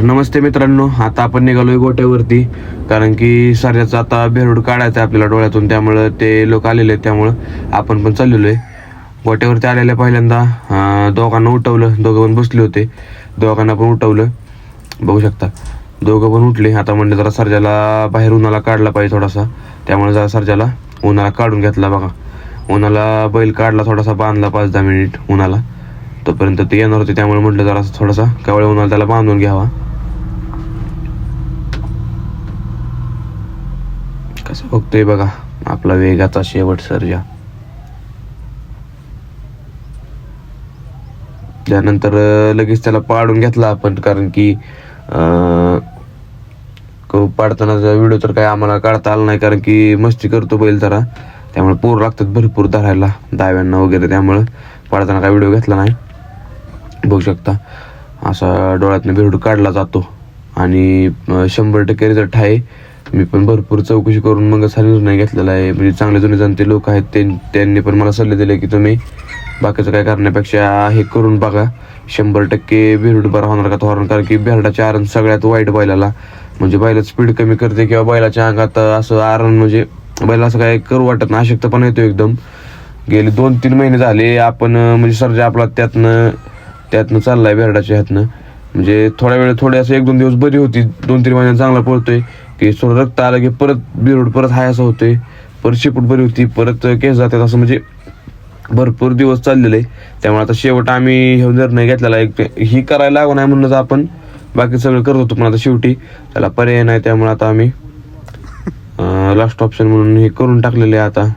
तर नमस्ते मित्रांनो आता आपण निघालोय गोट्यावरती कारण की साऱ्याचं आता बेरूड काढायचं आहे आपल्याला डोळ्यातून त्यामुळं ते लोक आलेले आहेत त्यामुळं आपण पण चाललेलो आहे गोट्यावरती आलेल्या पहिल्यांदा दोघांना उठवलं दोघं पण बसले होते. दोघांना पण उठवलं. बघू शकता दोघं पण उठले. आता म्हणले जरा सर्जाला बाहेर उन्हाला काढला पाहिजे थोडासा. त्यामुळे जरा सर्जाला उन्हाला काढून घेतला बघा. उन्हाला बैल काढला थोडासा बांधला पाच दहा मिनिट उन्हाला. तोपर्यंत ते येणार होते त्यामुळे म्हटलं जरा थोडासा कवळे उन्हाला त्याला बांधून घ्यावा. कसं बघतोय बघा आपला वेगाचा शेवट सर्जा. त्यानंतर लगेच त्याला पाडून घेतला आपण कारण की अं, पाडतानाचा व्हिडिओ तर काय आम्हाला काढता आला नाही कारण की मस्ती करतो बैल जरा. त्यामुळे पोर लागतात भरपूर धरायला दाव्यांना वगैरे त्यामुळं पाडताना काय व्हिडिओ घेतला नाही. बघू शकता असा डोळ्यातनं भिरडू काढला जातो. आणि शंभर टक्के रिझल्ट आहे. मी पण भरपूर चौकशी करून मग असा निर्णय घेतलेला आहे. म्हणजे चांगले जुने जाणते लोक आहेत ते- त्यांनी पण मला सल्ले दिले की तुम्ही बाकीचं काय करण्यापेक्षा हे करून बघा. शंभर टक्के बेरड बरा होणार का तो कारण की बेरडाचे आरण सगळ्यात वाईट बैलाला. म्हणजे बैलात स्पीड कमी करते किंवा बैलाच्या अंगात असं आरण म्हणजे बैला असं काय करू वाटत नाही अशक्तपणा येतो एकदम. गेले दोन तीन महिने झाले आपण म्हणजे सर्जा आपला त्यातनं त्यातनं चाललाय बेरडाच्या ह्यातनं. म्हणजे थोड्या वेळ थोडे असं एक दोन दिवस बरी होती. दोन तीन महिन्यात चांगला पळतोय. की थोडं रक्त आलं की परत बिरोड परत हाय असं होते परत शेपूट बरी होती परत केस जातात असं म्हणजे भरपूर दिवस चाललेले आहे. त्यामुळे आता शेवट आम्ही हे निर्णय घेतलेला आहे. एक ही करायला लागू नाही म्हणून आपण बाकी सगळं करत होतो पण आता शेवटी त्याला पर्याय नाही त्यामुळे आता आम्ही लास्ट ऑप्शन म्हणून हे करून टाकलेले आहे आता.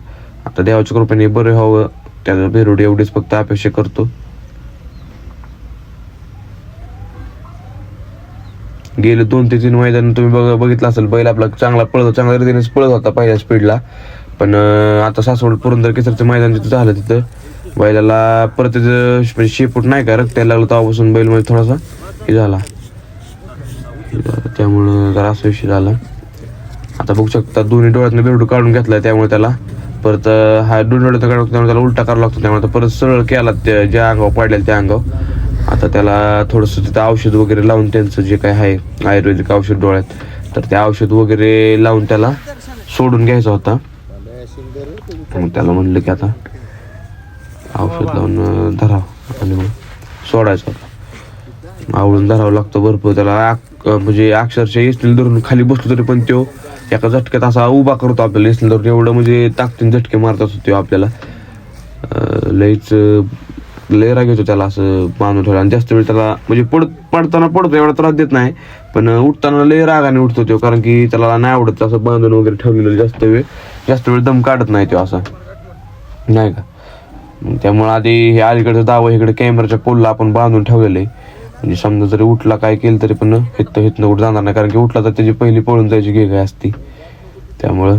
आता देवाच्या कृपेने बरं व्हावं. त्याचं बेरोड एवढीच फक्त अपेक्षा करतो. गेले दोन ते तीन मैदान तुम्ही बघ बघितलं असेल बैल आपला चांगला पळत चांगल्या रीतीनेच पळत होता पहिल्या स्पीडला पण आता सासवड पुरंदर केसरचं मैदान जिथं झालं तिथं बैलाला परत म्हणजे शेपूट नाही का रक्त लागलं तेव्हापासून बैलमध्ये थोडासा हे झाला. त्यामुळं जरा असं विषय झाला. आता बघू शकता दोन्ही डोळ्यातनं बेरडू काढून घेतलाय त्यामुळे त्याला. परत हा दोन डोळ्यात काढून त्यामुळे त्याला उलटा करावा लागतो त्यामुळे परत सरळ केला त्या ज्या अंगावर पाडलेलं त्या अंगावर. आता त्याला थोडंसं तिथं औषध वगैरे लावून त्यांचं जे काय आहे आयुर्वेदिक औषध डोळ्यात तर ते औषध वगैरे लावून त्याला सोडून घ्यायचा होता. मग त्याला म्हणलं की आता औषध लावून धरावं. आणि मग सोडायचं होता. आवळून धरावं लागतं भरपूर. त्याला आक- म्हणजे अक्षरशः इस्टील धरून खाली बसलो तरी पण तो एका झटक्यात असा उभा करतो आपल्याला इस्टील धरून. एवढं म्हणजे ताकदीन झटके मारत असतो तो आपल्याला. लईच लय राग येतो त्याला असं बांधून ठेवला आणि जास्त वेळ त्याला म्हणजे पड पडताना पडतो एवढा त्रास देत नाही. पण उठताना लय रागाने उठतो तो कारण की त्याला नाही आवडत असं बांधून वगैरे ठेवलेलं जास्त वेळ. जास्त वेळ दम काढत नाही तो असा. नाही का? त्यामुळं त्यामुळे आधी हे अलीकडचं दावं इकडे कॅमेराच्या पोलला आपण बांधून ठेवलेलं आहे. म्हणजे समजा जरी उठला काय केलं तरी पण हिथं हितनं कुठं जाणार नाही. कारण की उठला तर त्याची पहिली पळून जायची घे काय असती. त्यामुळं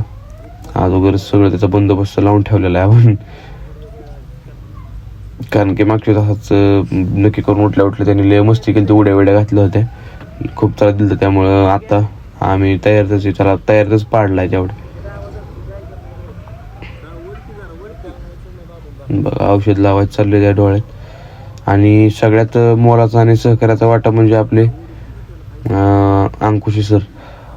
आज वगैरे सगळं त्याचा बंदोबस्त लावून ठेवलेला आहे आपण. कारण की मागच्या तासाच नक्की करून उठल्या उठल्या त्यांनी लय मस्ती केली ते उड्या उड्या घातल्या होत्या. खूप त्रास दिला त्यामुळं आता आम्ही तयारच त्याला तयारच पाडलाय तेवढं. बघा औषध लावायचं चालले त्या डोळ्यात. आणि सगळ्यात मोलाचा आणि सहकार्याचा वाटा म्हणजे आपले अंकुशी सर.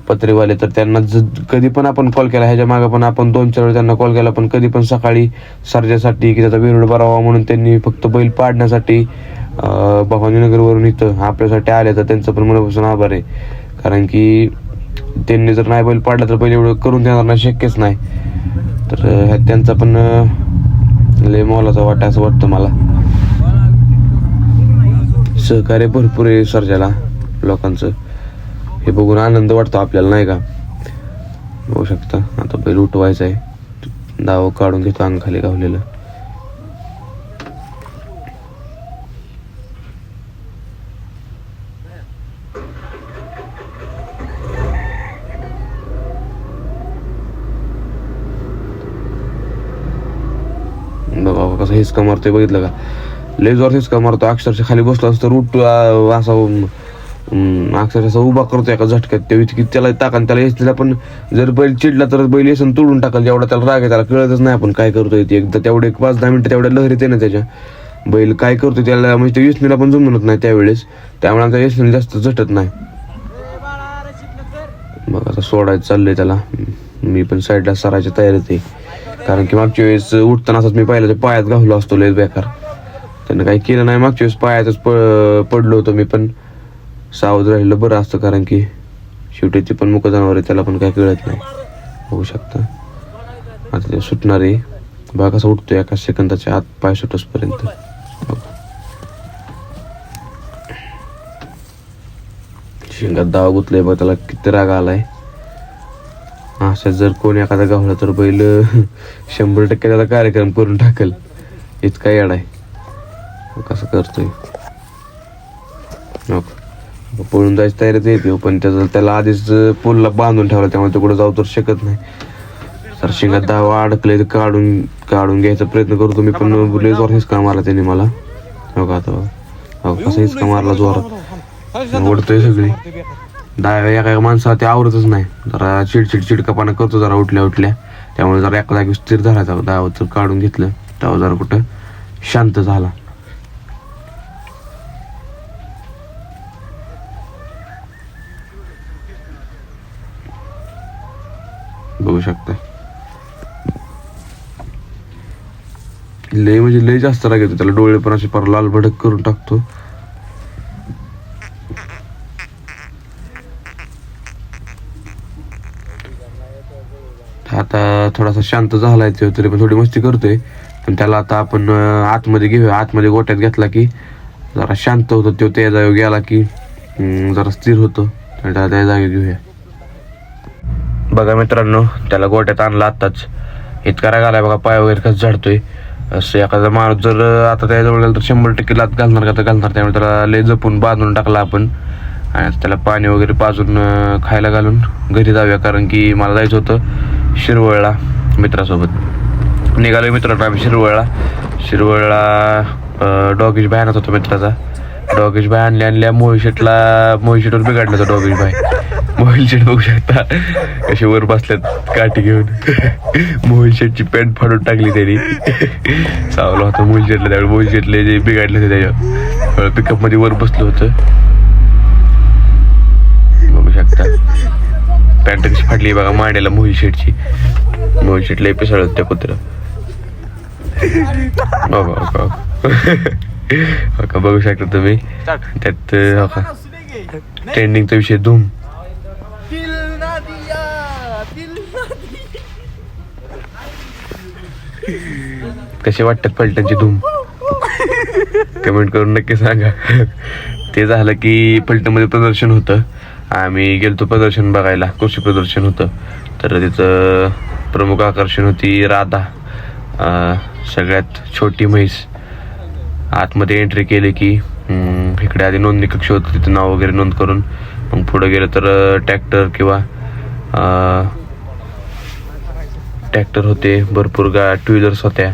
पत्रेवाले तर त्यांना ज कधी पण आपण कॉल केला ह्याच्या मागे पण आपण दोन चार वेळा त्यांना कॉल केला पण कधी पण सकाळी सर्जासाठी की त्याचा विरोध भरावा म्हणून त्यांनी फक्त बैल पाडण्यासाठी भवानीनगरवरून इथं आपल्यासाठी आले तर त्यांचं पण मनापासून आभार आहे. कारण की त्यांनी जर नाही बैल पाडला तर बैल एवढं करून देणार नाही शक्यच नाही. तर ह्या ह्यात त्यांचा पण लय मोलाचा वाटा असं वाटतं मला. सहकार्य भरपूर आहे सर्जाला लोकांचं. हे बघून आनंद वाटतो आपल्याला नाही का? बघू शकता. आता बैल उठवायचा आहे. दाव काढून घेतो अंग खाली गावलेलं बघा कसं हिसका मारतोय बघितलं का? लय जोर हिसका मारतो अक्षरशः खाली बसलो असतो रूट असा अक्षरशः असा उभा करतो एका झटक्यात त्या इतकी त्याला टाका त्याला येसलेला पण जर बैल चिडला तर बैल येसन तोडून टाकाल जेवढा त्याला राग आहे त्याला कळतच नाही आपण काय करतोय ते. एकदा तेवढे एक पाच दहा मिनटं तेवढ्या लहरीत येते ना त्याच्या. बैल काय करतो त्याला म्हणजे ते येसनीला पण जमणत नाही त्यावेळेस. त्यामुळे आमच्या येसनीला जास्त झटत नाही. मग आता सोडायचं चाललंय त्याला. मी पण साईडला सरायची तयारीत आहे. कारण की मागच्या वेळेस उठताना असंच मी पाहिलं तर पायात घाललो असतो लय बेकार. त्यानं काही केलं नाही मागच्या वेळेस पायातच प पडलो होतो मी पण. सावध राहिलं बरं असतं कारण की शेवटी ते पण मुक जनावर आहे त्याला पण काही कळत नाही. होऊ शकतं. आता ते सुटणार आहे. बघा कसं उठतो एका सेकंदाच्या आत पाय सुटसपर्यंत. शिंगात दावा गुतलाय बघ त्याला किती राग आलाय. असं जर कोणी एखादा गावला तर बैल शंभर टक्के त्याला कार्यक्रम करून टाकल. इतका येड आहे. कसं करतोय. नको. पळून जायची तयारीत येते हो, पण त्याचा त्याला आधीच पुलला बांधून ठेवला त्यामुळे तो कुठं जाऊ तर शकत नाही. सर शिंगात दावा अडकले तर काढून काढून घ्यायचा प्रयत्न करतो मी पण लय जोर हिसका मारला त्याने मला. हो का आता हो कसा हिसका मारला जोरात? ओढतोय सगळी. डाव्या एका एका माणसाला ते आवडतच नाही. जरा चिडचिड चिडकापाना करतो जरा उठल्या उठल्या. त्यामुळे जरा एका जागी स्थिर धरायचा. दहावं काढून घेतलं तेव्हा जरा कुठं शांत झाला. शकता. लय म्हणजे लय जास्त राग येतो त्याला डोळे पण असे पार लाल भडक करून टाकतो. आता थोडासा शांत झालाय तो तरी पण थोडी मस्ती करतोय. पण त्याला आता आपण आतमध्ये घेऊया. आतमध्ये गोट्यात घेतला की जरा शांत होतो. तो त्या जागी गेला की जरा स्थिर होतो. आणि त्याला त्या जागी घेऊया. बघा मित्रांनो त्याला गोट्यात आणला आत्ताच. इतका राग आलाय बघा पाय वगैरे कसं झाडतोय. असं एखादा माणूस जर आता त्याजवळ गेला तर शंभर टक्के लात घालणार का तर घालणार त्यामुळे त्याला लय जपून बांधून टाकला आपण. आणि त्याला पाणी वगैरे पाजून खायला घालून घरी जाऊया कारण की मला जायचं होतं शिरवळला मित्रासोबत. निघालो मित्रांनो आम्ही शिरवळला. शिरवळला डॉगीज बाय होतो मित्राचा. डॉगेश भाई आणल्या आणल्या मोहिशेटला मोहिशेटवर मोहित शेटवर बिघडला होता डॉगेश भाई. मोहिल शेट बघू शकता कसे वर बसल्यात काठी घेऊन. मोहिल शेटची पॅन्ट फाडून टाकली त्यांनी. चावला होता मोहिल शेटला त्यावेळी. मोहिल शेटले जे बिघडले होते त्याच्यावर. पिकअपमध्ये वर बसलो होतं. बघू शकता. पॅन्ट कशी फाटली बघा मांड्याला मोहिल शेटची. मोहिल शेटला पिसळत त्या कुत्र. बघा बघा. हो का बघू शकता तुम्ही? त्यात हो. का ट्रेंडिंगचा विषय धूम. कसे वाटतात पलटणची धूम? कमेंट करून नक्की सांगा. ते झालं की पलटणमध्ये प्रदर्शन होतं. आम्ही गेलतो प्रदर्शन बघायला. कृषी प्रदर्शन होतं. तर तिथं प्रमुख आकर्षण होती राधा अं, सगळ्यात छोटी म्हैस. आतमध्ये एंट्री केली की इकडे आधी नोंदणी कक्ष होतं तिथं नाव वगैरे नोंद करून मग पुढं गेलं तर ट्रॅक्टर किंवा ट्रॅक्टर होते भरपूर गा टू व्हीलर्स होत्या.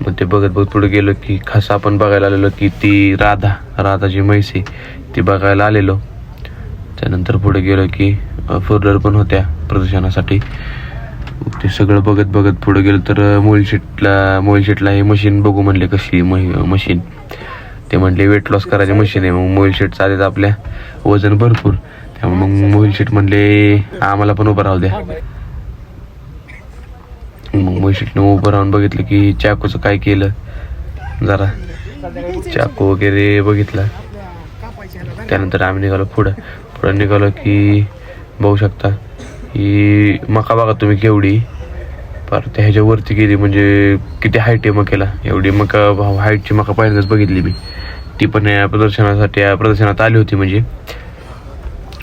मग ते बघत बघत पुढे गेलो की खास आपण बघायला आलेलो की ती राधा राधाची म्हैसी म्हैस ती बघायला आलेलो. त्यानंतर पुढे गेलो की फोर व्हीलर पण होत्या प्रदूषणासाठी ते सगळं बघत बघत पुढे गेलं तर मोईल शेटला हे मशीन बघू म्हणले कशी मशीन ते म्हणले वेट लॉस करायची मशीन आहे. मग मोईल चालेल आधीच आपल्या. वजन भरपूर. त्यामुळे मग मोईल म्हणले आम्हाला पण उभं राहू द्या. मग म्हशीतनं उभं राहून बघितलं की चाकूचं काय केलं. जरा चाकू वगैरे बघितला. त्यानंतर आम्ही निघालो पुढं. पुढं निघालो की बघू शकता ही मका बघा तुम्ही केवढी. पर त्या ह्याच्यावरती गेली म्हणजे किती हाईट आहे मकेला. एवढी मका हाईटची मका पहिल्यांदाच बघितली मी. ती पण या प्रदर्शनासाठी या प्रदर्शनात आली होती म्हणजे.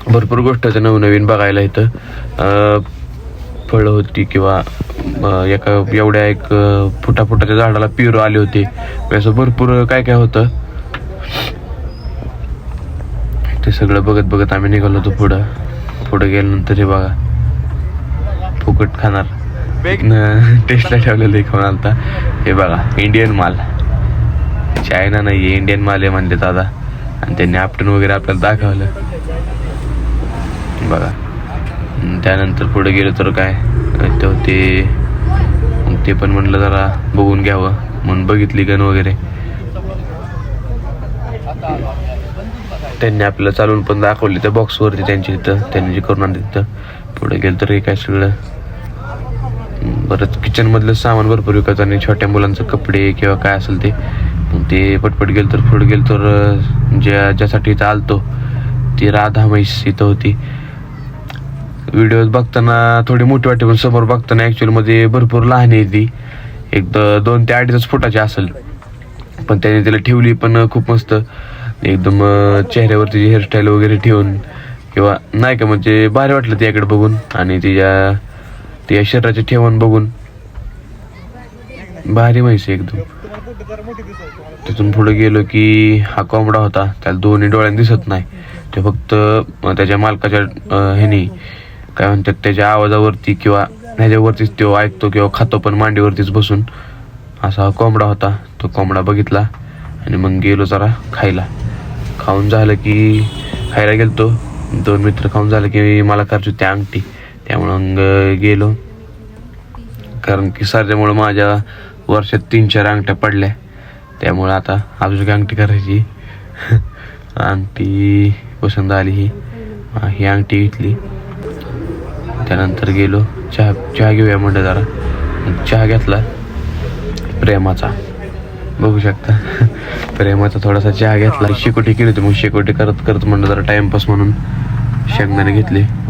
भरपूर गोष्ट नवनवीन बघायला इथं फळं होती किंवा एका एवढ्या एक फुटा फुटाच्या झाडाला पिरो आले होते. असं भरपूर काय काय होतं. ते सगळं बघत बघत आम्ही निघालो होतो पुढं. पुढं गेल्यानंतर हे बघा. फुकट खाणार? टेस्टला ठेवलेलं खाऊन आलता हे बघा इंडियन माल. चायना नाही इंडियन माल आहे म्हणले दादा. आणि त्यांनी आपटून वगैरे आपल्याला दाखवलं. बघा. त्यानंतर पुढे गेलो तर काय? ते होते. मग ते पण म्हणलं जरा बघून घ्यावं. म्हणून बघितली गण वगैरे. त्यांनी आपल्याला चालून पण दाखवली त्या बॉक्सवरती त्यांच्या इथं. त्यांनी जे करून आणलं तिथं. पुढे गेलं तर हे काय सगळं? परत किचनमधलं सामान भरपूर विकत आणि छोट्या मुलांचं कपडे किंवा काय असेल ते. मग ते पटपट गेलं तर पुढे गेलं तर ज्या ज्यासाठी इथं आलतो ती राधा म्हैस इथं होती. व्हिडिओ बघताना थोडी मोठी वाटते पण समोर बघताना ॲक्च्युअलमध्ये भरपूर लहान आहे ती. एक दोन ते अडीच फुटाची असेल. पण त्याने तिला ठेवली पण खूप मस्त. एकदम चेहऱ्यावरती हेअरस्टाईल वगैरे ठेवून किंवा नाही का म्हणजे भारी वाटलं तिच्याकडे बघून. आणि तिच्या ते या शरीराचे ठेवण बघून. भारी म्हैस आहे एकदम. तिथून पुढे गेलो की हा कोंबडा होता त्याला दोन्ही डोळ्यांनी दिसत नाही. ते फक्त त्याच्या मालकाच्या ह्याने ह्यानी काय म्हणतात त्याच्या आवाजावरती किंवा ह्याच्यावरतीच तो ऐकतो किंवा खातो पण मांडीवरतीच बसून. असा हा कोंबडा होता तो कोंबडा बघितला आणि मग गेलो जरा खायला. खाऊन झालं की खायला गेलतो. दोन मित्र खाऊन झालं की मला करतो होती अंगठी. त्यामुळं मग गेलो. कारण की सारख्यामुळं माझ्या वर्षात तीन चार अंगठ्या पडल्या. त्यामुळं आता अजून एक अंगठी करायची. अंगठी पसंत आली ही. ही अंगठी घेतली. त्यानंतर गेलो. चहा चहा घेऊया म्हणलं जरा. मग चहा घेतला. प्रेमाचा. बघू शकता. प्रेमाचा थोडासा चहा घेतला. शेकोटी केली होती मग शेकोटी करत करत म्हणलं जरा टाइमपास म्हणून शेंगदाणे घेतले.